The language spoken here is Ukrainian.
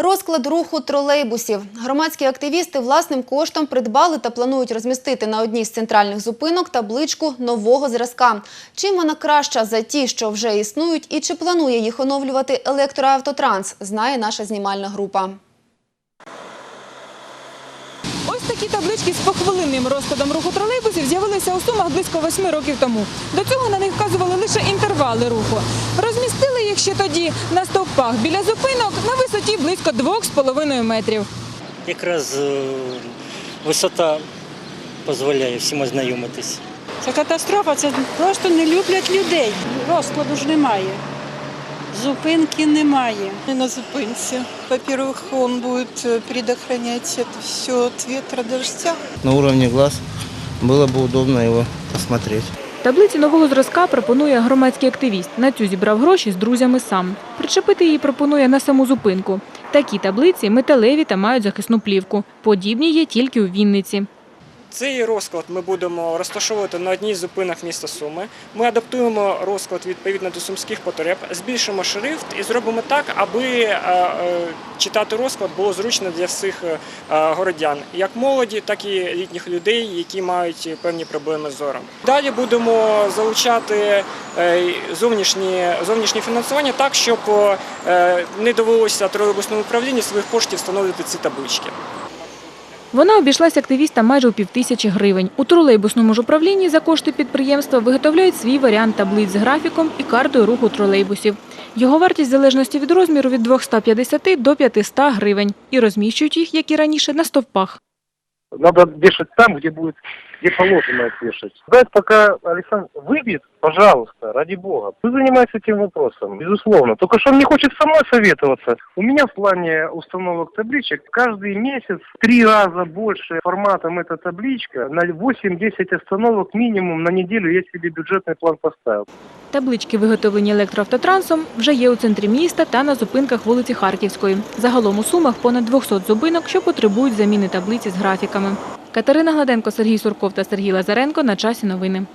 Розклад руху тролейбусів. Громадські активісти власним коштом придбали та планують розмістити на одній з центральних зупинок табличку нового зразка. Чим вона краща за ті, що вже існують, і чи планує їх оновлювати електроавтотранс, знає наша знімальна група. Ось такі таблички з похвилинним розкладом руху тролейбусів з'явилися у Сумах близько восьми років тому. До цього на них вказували лише інтервали руху Розмістили їх ще тоді на стовпах біля зупинок на висоті близько 2,5 метрів. Якраз е, висота дозволяє всім ознайомитись. Це катастрофа, це просто не люблять людей. Розкладу ж немає. Зупинки немає. И на зупинці. Во-первых, он будет э, предохранять это все от ветра, дождя. на уровне глаз. Было бы удобно его посмотреть. Таблиці нового зразка пропонує громадський активіст. На цю зібрав гроші з друзями сам. Причепити її пропонує на саму зупинку. Такі таблиці металеві та мають захисну плівку. Подібні є тільки у Вінниці. Цей розклад ми будемо розташовувати на одній з зупинок міста Суми. Ми адаптуємо розклад відповідно до сумських потреб, збільшимо шрифт і зробимо так, аби е, е, читати розклад було зручно для всіх е, городян, як молоді, так і літніх людей, які мають певні проблеми з зором. Далі будемо залучати зовнішнє, зовнішнє фінансування так, щоб не довелося тролейбусному управлінню своїх коштів встановлювати ці таблички. Вона обійшлася активістам майже у півтисячі гривень. У тролейбусному ж управлінні за кошти підприємства виготовляють свій варіант таблиць з графіком і картою руху тролейбусів. Його вартість в залежності від розміру від 250 до 500 гривень. І розміщують їх, як і раніше, на стовпах. Треба вешать там, де будет, где положено их вешать. Дать пока Александр выбьет, пожалуйста, ради бога. Вы занимаетесь этим вопросом, безусловно. Только что он не хочет со мной советоваться. У меня в плане установок табличек каждый месяц в три раза больше форматом эта табличка. На 8-10 остановок минимум на неделю я себе бюджетный план поставил. Таблички, виготовлені електроавтотрансом, вже є у центрі міста та на зупинках вулиці Харківської. Загалом у Сумах понад 200 зупинок, що потребують заміни таблиці з графіками. Катерина Гладенко, Сергій Сурков та Сергій Лазаренко на часі новини.